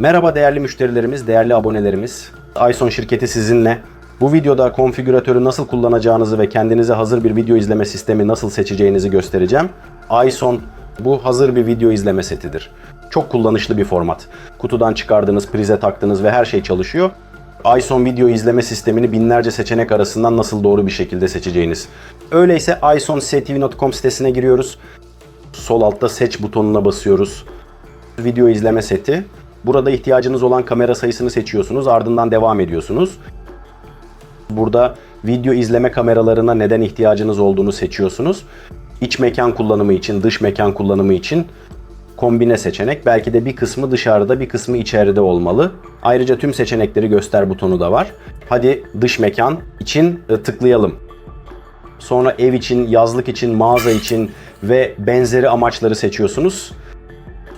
Merhaba değerli müşterilerimiz, değerli abonelerimiz. Ayson şirketi sizinle. Bu videoda konfigüratörü nasıl kullanacağınızı ve kendinize hazır bir video izleme sistemi nasıl seçeceğinizi göstereceğim. Ayson bu hazır bir video izleme setidir. Çok kullanışlı bir format. Kutudan çıkardığınız, prize taktığınız ve her şey çalışıyor. Ayson video izleme sistemini binlerce seçenek arasından nasıl doğru bir şekilde seçeceğiniz. Öyleyse iSonCTV.com sitesine giriyoruz. Sol altta seç butonuna basıyoruz. Video izleme seti. Burada ihtiyacınız olan kamera sayısını seçiyorsunuz. Ardından devam ediyorsunuz. Burada video izleme kameralarına neden ihtiyacınız olduğunu seçiyorsunuz. İç mekan kullanımı için, dış mekan kullanımı için kombine seçenek. Belki de bir kısmı dışarıda, bir kısmı içeride olmalı. Ayrıca tüm seçenekleri göster butonu da var. Hadi dış mekan için e, tıklayalım. Sonra ev için, yazlık için, mağaza için ve benzeri amaçları seçiyorsunuz.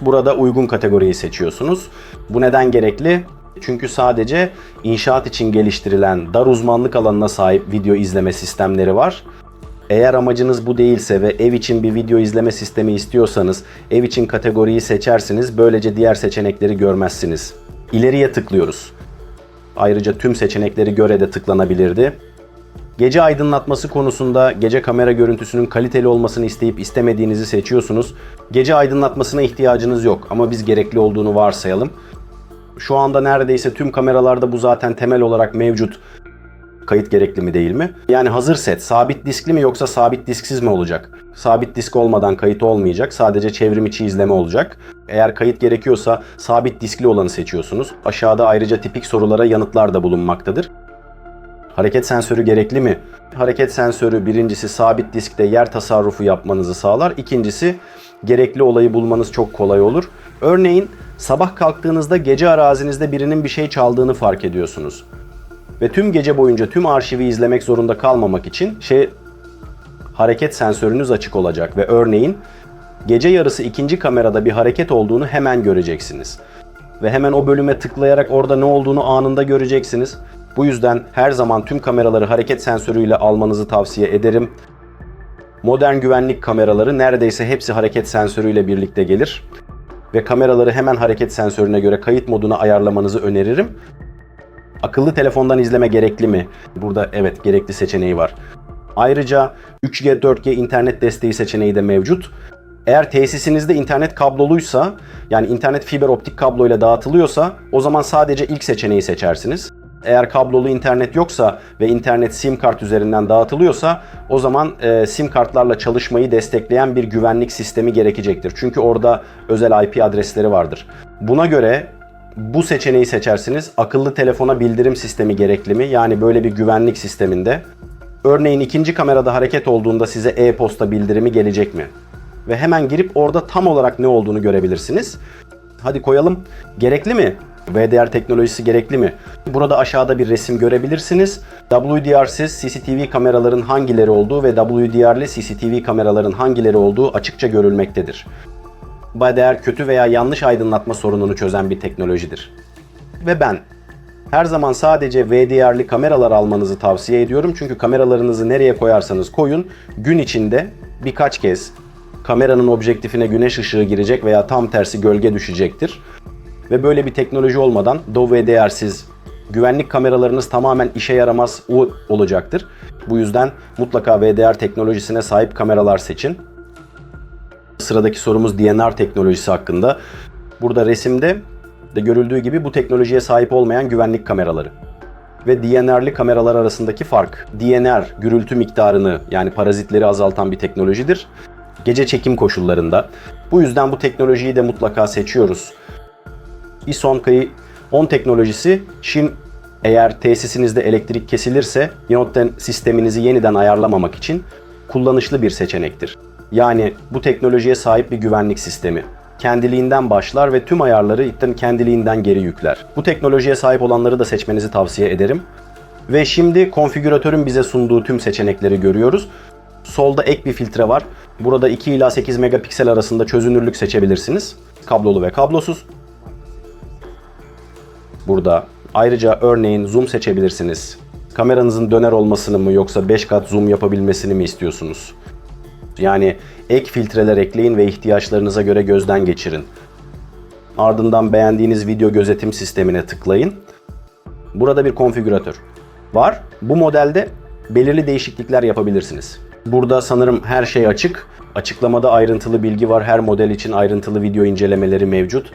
Burada uygun kategoriyi seçiyorsunuz. Bu neden gerekli? Çünkü sadece inşaat için geliştirilen dar uzmanlık alanına sahip video izleme sistemleri var. Eğer amacınız bu değilse ve ev için bir video izleme sistemi istiyorsanız ev için kategoriyi seçersiniz. Böylece diğer seçenekleri görmezsiniz. İleriye tıklıyoruz. Ayrıca tüm seçenekleri göre de tıklanabilirdi. Gece aydınlatması konusunda gece kamera görüntüsünün kaliteli olmasını isteyip istemediğinizi seçiyorsunuz. Gece aydınlatmasına ihtiyacınız yok ama biz gerekli olduğunu varsayalım. Şu anda neredeyse tüm kameralarda bu zaten temel olarak mevcut. Kayıt gerekli mi değil mi? Yani hazır set sabit diskli mi yoksa sabit disksiz mi olacak? Sabit disk olmadan kayıt olmayacak. Sadece çevrim içi izleme olacak. Eğer kayıt gerekiyorsa sabit diskli olanı seçiyorsunuz. Aşağıda ayrıca tipik sorulara yanıtlar da bulunmaktadır. Hareket sensörü gerekli mi? Hareket sensörü birincisi sabit diskte yer tasarrufu yapmanızı sağlar. İkincisi gerekli olayı bulmanız çok kolay olur. Örneğin sabah kalktığınızda gece arazinizde birinin bir şey çaldığını fark ediyorsunuz. Ve tüm gece boyunca tüm arşivi izlemek zorunda kalmamak için şey hareket sensörünüz açık olacak ve örneğin gece yarısı ikinci kamerada bir hareket olduğunu hemen göreceksiniz. Ve hemen o bölüme tıklayarak orada ne olduğunu anında göreceksiniz. Bu yüzden her zaman tüm kameraları hareket sensörüyle almanızı tavsiye ederim. Modern güvenlik kameraları neredeyse hepsi hareket sensörüyle birlikte gelir. Ve kameraları hemen hareket sensörüne göre kayıt moduna ayarlamanızı öneririm. Akıllı telefondan izleme gerekli mi? Burada evet gerekli seçeneği var. Ayrıca 3G 4G internet desteği seçeneği de mevcut. Eğer tesisinizde internet kabloluysa, yani internet fiber optik kabloyla dağıtılıyorsa o zaman sadece ilk seçeneği seçersiniz. Eğer kablolu internet yoksa ve internet sim kart üzerinden dağıtılıyorsa o zaman e, sim kartlarla çalışmayı destekleyen bir güvenlik sistemi gerekecektir. Çünkü orada özel IP adresleri vardır. Buna göre bu seçeneği seçersiniz. Akıllı telefona bildirim sistemi gerekli mi? Yani böyle bir güvenlik sisteminde. Örneğin ikinci kamerada hareket olduğunda size e-posta bildirimi gelecek mi? Ve hemen girip orada tam olarak ne olduğunu görebilirsiniz. Hadi koyalım. Gerekli mi? VDR teknolojisi gerekli mi? Burada aşağıda bir resim görebilirsiniz. WDR'siz CCTV kameraların hangileri olduğu ve WDR'li CCTV kameraların hangileri olduğu açıkça görülmektedir. VDR kötü veya yanlış aydınlatma sorununu çözen bir teknolojidir. Ve ben her zaman sadece VDR'li kameralar almanızı tavsiye ediyorum. Çünkü kameralarınızı nereye koyarsanız koyun gün içinde birkaç kez kameranın objektifine güneş ışığı girecek veya tam tersi gölge düşecektir. Ve böyle bir teknoloji olmadan DOVDR'siz güvenlik kameralarınız tamamen işe yaramaz olacaktır. Bu yüzden mutlaka VDR teknolojisine sahip kameralar seçin. Sıradaki sorumuz DNR teknolojisi hakkında. Burada resimde de görüldüğü gibi bu teknolojiye sahip olmayan güvenlik kameraları ve DNR'li kameralar arasındaki fark. DNR gürültü miktarını yani parazitleri azaltan bir teknolojidir. Gece çekim koşullarında. Bu yüzden bu teknolojiyi de mutlaka seçiyoruz. ISON kayı 10 teknolojisi Shin eğer tesisinizde elektrik kesilirse Yanotten sisteminizi yeniden ayarlamamak için kullanışlı bir seçenektir. Yani bu teknolojiye sahip bir güvenlik sistemi. Kendiliğinden başlar ve tüm ayarları itten kendiliğinden geri yükler. Bu teknolojiye sahip olanları da seçmenizi tavsiye ederim. Ve şimdi konfigüratörün bize sunduğu tüm seçenekleri görüyoruz. Solda ek bir filtre var. Burada 2 ila 8 megapiksel arasında çözünürlük seçebilirsiniz. Kablolu ve kablosuz. Burada ayrıca örneğin zoom seçebilirsiniz. Kameranızın döner olmasını mı yoksa 5 kat zoom yapabilmesini mi istiyorsunuz? Yani ek filtreler ekleyin ve ihtiyaçlarınıza göre gözden geçirin. Ardından beğendiğiniz video gözetim sistemine tıklayın. Burada bir konfigüratör var. Bu modelde belirli değişiklikler yapabilirsiniz. Burada sanırım her şey açık. Açıklamada ayrıntılı bilgi var. Her model için ayrıntılı video incelemeleri mevcut.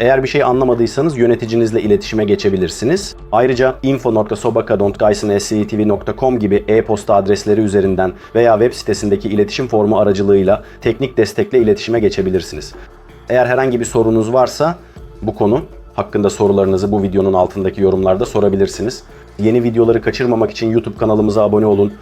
Eğer bir şey anlamadıysanız yöneticinizle iletişime geçebilirsiniz. Ayrıca info.sobaka.geisensctv.com gibi e-posta adresleri üzerinden veya web sitesindeki iletişim formu aracılığıyla teknik destekle iletişime geçebilirsiniz. Eğer herhangi bir sorunuz varsa bu konu hakkında sorularınızı bu videonun altındaki yorumlarda sorabilirsiniz. Yeni videoları kaçırmamak için YouTube kanalımıza abone olun.